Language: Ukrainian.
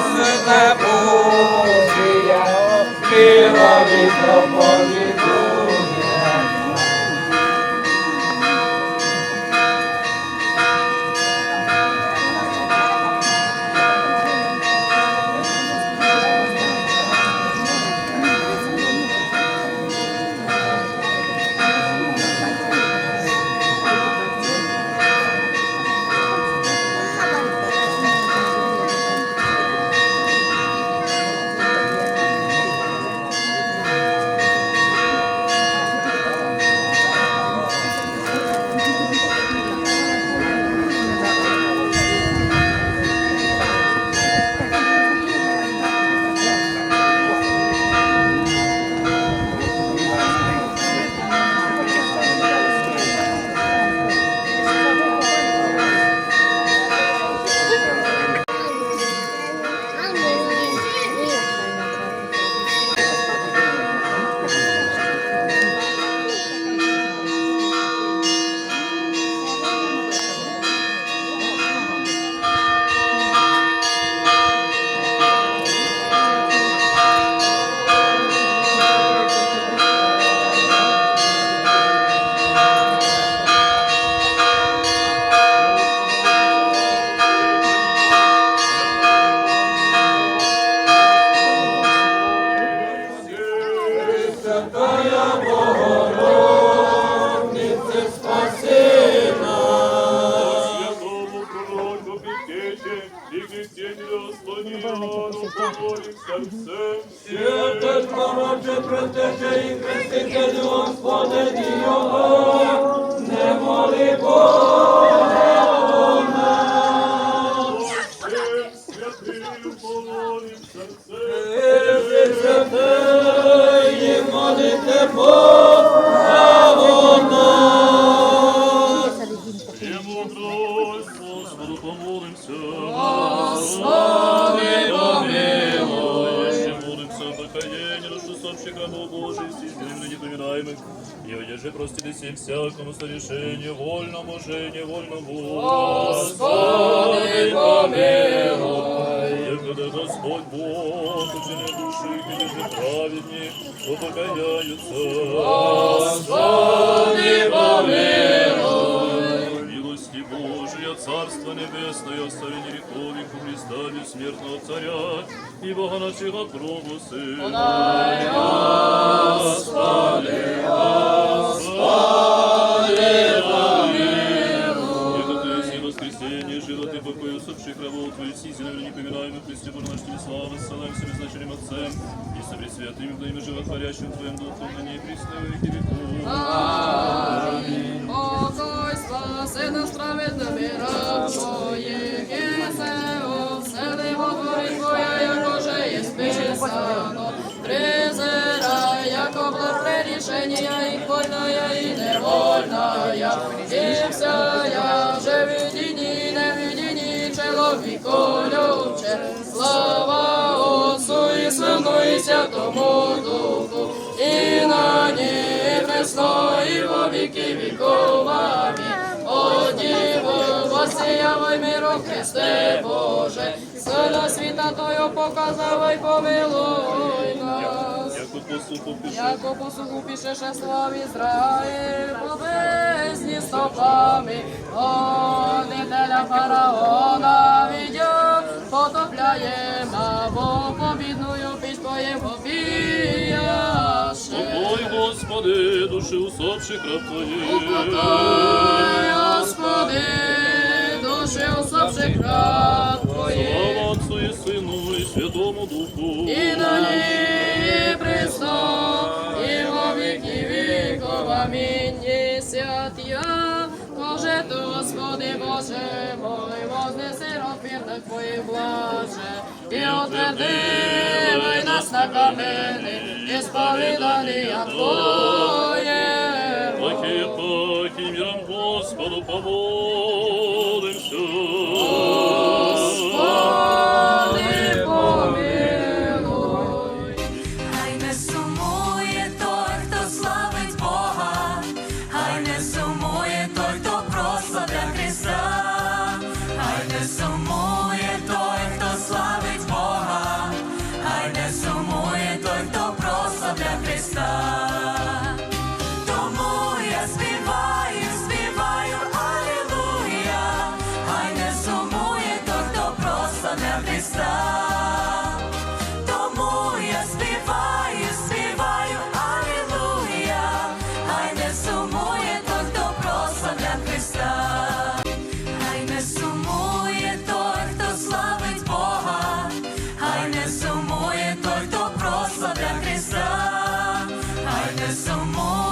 the Святе пророче, і хрестителю Господи Його, не моли Бога Єси всем святий, молите Бога покаянии наших сообщих рабов Божий, стесненных непоминаемых, и одержи простили всем всякому совершению, вольному же, невольному. Господи, помилуй. Якогда Господь Бог, ученые души, где же праведни, упокояются. Господи, помилуй. Милости Божия, Царство Небесное, остави грехов и Христа, бессмертного Царя, и Бога нашего крову Сына. Господи, Господи, помилуй. Яко Ты есть и воскресенье, живот и покой усопших рабов Твоих, сизелем непоминаемых, Христе Боже наш Тебе славы, ссылаем себе значением Отцем, и со пресвятым, Твоим животворящим Твоим Духом, на ней пресны во веки веков. Покой спаси нас праведними раб Твоїх, Єсео, всели говорить Твоя, яко же є списано. Презирай, яко благ прерішення, і вольная, і невольная, і вся я вже видіні, не видіні, чоловік. любові колюче, слава Отцу і Сину і Святому Духу, і на ній пресно, і во віки віков. О восіявай миру Христе Боже, сина світа Тою показавай, помилуй нас. Яко посуху пишеше слав Ізраїль, повезні стопами, гонителя фараона відьо, потопляє або побідною пісною побіяше. Ой, Господи, душі усопших раб Твоїх. Упокой, Господи, усопших раб Твоїх. Слава Отцу і Сину і Святому Духу. І на ній присно, і во віки віков, амінь, і святя, Боже, то, Господи, Боже мой, вознеси розпірних Твоїх блаже, і утвердивай нас на камені, і сповідання Твоє. Паки, паки, Господу помолимся. coração morre.